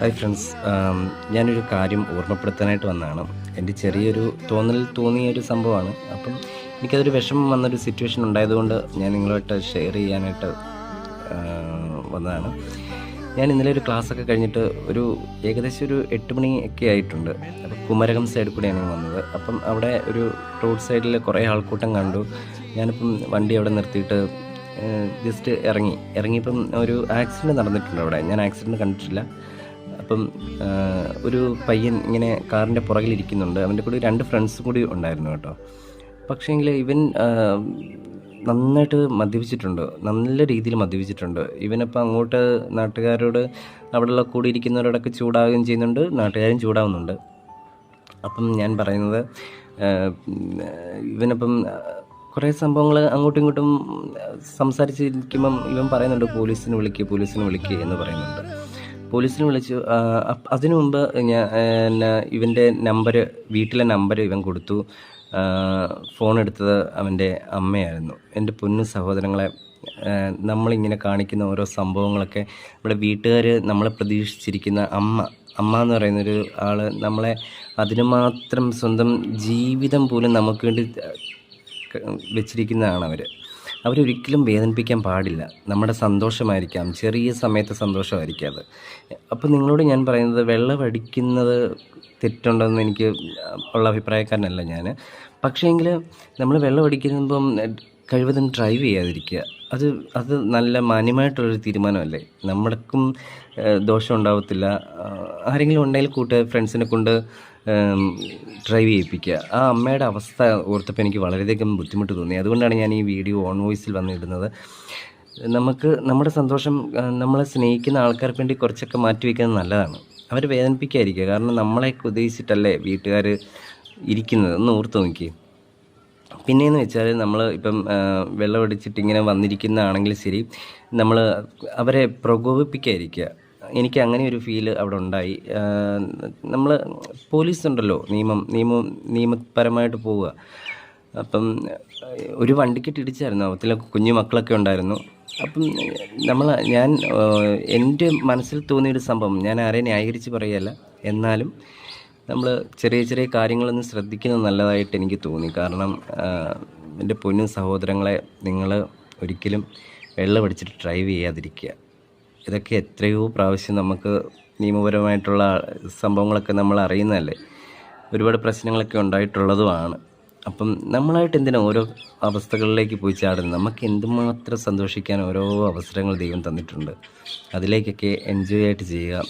Hi friends ഞാനൊരു കാര്യം ഓർമ്മപ്പെടുത്താനായിട്ട് വന്നതാണ്. എന്റെ ചെറിയൊരു തോന്നൽ തോന്നിയ ഒരു സംഭവമാണ്. അപ്പം എനിക്കതൊരു വിഷമം വന്നൊരു സിറ്റുവേഷൻ ഉണ്ടായതുകൊണ്ട് ഞാൻ നിങ്ങളുമായിട്ട് ഷെയർ ചെയ്യാനായിട്ട് ആ, വന്നതാണ്. ഞാൻ ഇന്നലെ ഒരു ക്ലാസ്സൊക്കെ കഴിഞ്ഞിട്ട് ഒരു ഏകദേശം ഒരു എട്ട് മണി ഒക്കെ ആയിട്ടുണ്ട്. അപ്പോൾ കുമരകം സൈഡിൽ കൂടെയാണ് വന്നത്. അപ്പം അവിടെ ഒരു റോഡ് സൈഡിൽ കുറേ ആൾക്കൂട്ടം കണ്ടു. ഞാനിപ്പം വണ്ടി അവിടെ നിർത്തിയിട്ട് ജസ്റ്റ് ഇറങ്ങി. ഇറങ്ങിയപ്പം ഒരു ആക്സിഡന്റ് നടന്നിട്ടുണ്ട് അവിടെ. ഞാൻ ആക്സിഡന്റ് കണ്ടിട്ടില്ല. അപ്പം ഒരു പയ്യൻ ഇങ്ങനെ കാറിന്റെ പുറകിലിരിക്കുന്നുണ്ട് അവന്റെ കൂടെ രണ്ട് ഫ്രണ്ട്സും കൂടി ഉണ്ടായിരുന്നു കേട്ടോ. പക്ഷേങ്കിൽ ഇവൻ നന്നായിട്ട് മദ്യപിച്ചിട്ടുണ്ട്. നല്ല രീതിയിൽ മദ്യപിച്ചിട്ടുണ്ട്. ഇവനപ്പോൾ അങ്ങോട്ട് നാട്ടുകാരോട് അവിടെയുള്ള കൂടി ഇരിക്കുന്നവരോടൊക്കെ ചൂടാവുകയും ചെയ്യുന്നുണ്ട്. നാട്ടുകാരും ചൂടാവുന്നുണ്ട്. അപ്പം ഞാൻ പറയുന്നത് ഇവനപ്പം കുറേ സംഭവങ്ങൾ അങ്ങോട്ടും ഇങ്ങോട്ടും സംസാരിച്ചിരിക്കുമ്പം ഇവൻ പറയുന്നുണ്ട് പോലീസിനെ വിളിക്കുക പോലീസിനെ വിളിക്കുക എന്ന് പറയുന്നുണ്ട്. പോലീസിനെ വിളിച്ചു അതിനു മുമ്പ് ഞാൻ ഇവന്റെ നമ്പർ വീട്ടിലെ നമ്പർ ഇവൻ കൊടുത്തു. ഫോൺ എടുത്തത് അവന്റെ അമ്മയായിരുന്നു. എന്റെ പൊന്നു സഹോദരങ്ങളെ നമ്മളിങ്ങനെ കാണിക്കുന്ന ഓരോ സംഭവങ്ങളൊക്കെ നമ്മുടെ വീട്ടുകാർ നമ്മളെ പ്രതീക്ഷിച്ചിരിക്കുന്ന അമ്മ അമ്മ എന്ന് പറയുന്നൊരു ആൾ നമ്മളെ അതിന് മാത്രം സ്വന്തം ജീവിതം പോലും നമുക്ക് വേണ്ടി വെച്ചിരിക്കുന്നതാണ് അവർ അവരൊരിക്കലും വേദനിപ്പിക്കാൻ പാടില്ല. നമ്മുടെ സന്തോഷമായിരിക്കാം. ചെറിയ സമയത്തെ സന്തോഷമായിരിക്കാം അത്. അപ്പോൾ നിങ്ങളോട് ഞാൻ പറയുന്നത് വെള്ളമടിക്കുന്നത് തെറ്റുണ്ടെന്ന് എനിക്ക് ഉള്ള അഭിപ്രായക്കാരനല്ല ഞാൻ പക്ഷേങ്കിൽ നമ്മൾ വെള്ളം അടിക്കുമ്പം കഴിവതും ഡ്രൈവ് ചെയ്യാതിരിക്കുക. അത് അത് നല്ല മാന്യമായിട്ടുള്ളൊരു തീരുമാനമല്ലേ? നമ്മൾക്കും ദോഷം ഉണ്ടാവത്തില്ല. ആരെങ്കിലും ഉണ്ടെങ്കിൽ കൂട്ടുക ഫ്രണ്ട്സിനെ കൊണ്ട് ഡ്രൈവ് ചെയ്യിപ്പിക്കുക. ആ അമ്മയുടെ അവസ്ഥ ഓർത്തപ്പോൾ എനിക്ക് വളരെയധികം ബുദ്ധിമുട്ട് തോന്നി. അതുകൊണ്ടാണ് ഞാൻ ഈ വീഡിയോ ഓൺ വോയിസിൽ വന്നിടുന്നത്. നമുക്ക് നമ്മുടെ സന്തോഷം നമ്മളെ സ്നേഹിക്കുന്ന ആൾക്കാർക്ക് വേണ്ടി കുറച്ചൊക്കെ മാറ്റി വയ്ക്കുന്നത് നല്ലതാണ്. അവർ വേദനിപ്പിക്കാതിരിക്കുക. കാരണം നമ്മളെ ഉദ്ദേശിച്ചിട്ടല്ലേ വീട്ടുകാർ ഇരിക്കുന്നത്? ഒന്ന് ഓർത്ത് നോക്കി പിന്നെയെന്ന് വെച്ചാൽ നമ്മൾ ഇപ്പം വെള്ളമടിച്ചിട്ട് ഇങ്ങനെ വന്നിരിക്കുന്നതാണെങ്കിൽ ശരി നമ്മൾ അവരെ പ്രകോപിപ്പിക്കാതിരിക്കുക. എനിക്ക് അങ്ങനെ ഒരു ഫീൽ അവിടെ ഉണ്ടായി. നമ്മൾ പോലീസ് ഉണ്ടല്ലോ നിയമം നിയമം നിയമപരമായിട്ട് പോവുക. അപ്പം ഒരു വണ്ടിക്കിട്ട് ഇടിച്ചായിരുന്നു. അവത്തിലെ കുഞ്ഞു മക്കളൊക്കെ ഉണ്ടായിരുന്നു. അപ്പം നമ്മൾ ഞാൻ എന്റെ മനസ്സിൽ തോന്നിയൊരു സംഭവം ഞാൻ ആരെയും ന്യായീകരിച്ച് പറയുകയല്ല. എന്നാലും നമ്മൾ ചെറിയ ചെറിയ കാര്യങ്ങളൊന്നും ശ്രദ്ധിക്കുന്നത് നല്ലതായിട്ട് എനിക്ക് തോന്നി. കാരണം എന്റെ പൊന്നു സഹോദരങ്ങളെ നിങ്ങൾ ഒരിക്കലും വെള്ളം അടിച്ചിട്ട് ഡ്രൈവ് ചെയ്യാതിരിക്കുക. ഇതൊക്കെ എത്രയോ പ്രാവശ്യം നമുക്ക് നിയമപരമായിട്ടുള്ള സംഭവങ്ങളൊക്കെ നമ്മൾ അറിയുന്നതല്ലേ? ഒരുപാട് പ്രശ്നങ്ങളൊക്കെ ഉണ്ടായിട്ടുള്ളതുമാണ്. അപ്പം നമ്മളായിട്ട് എന്തിനാ ഓരോ അവസ്ഥകളിലേക്ക് പോയി ചാടുന്നത്? നമുക്ക് എന്തുമാത്രം സന്തോഷിക്കാൻ ഓരോ അവസരങ്ങൾ ദൈവം തന്നിട്ടുണ്ട്. അതിലേക്കൊക്കെ എൻജോയ് ആയിട്ട് ചെയ്യുക.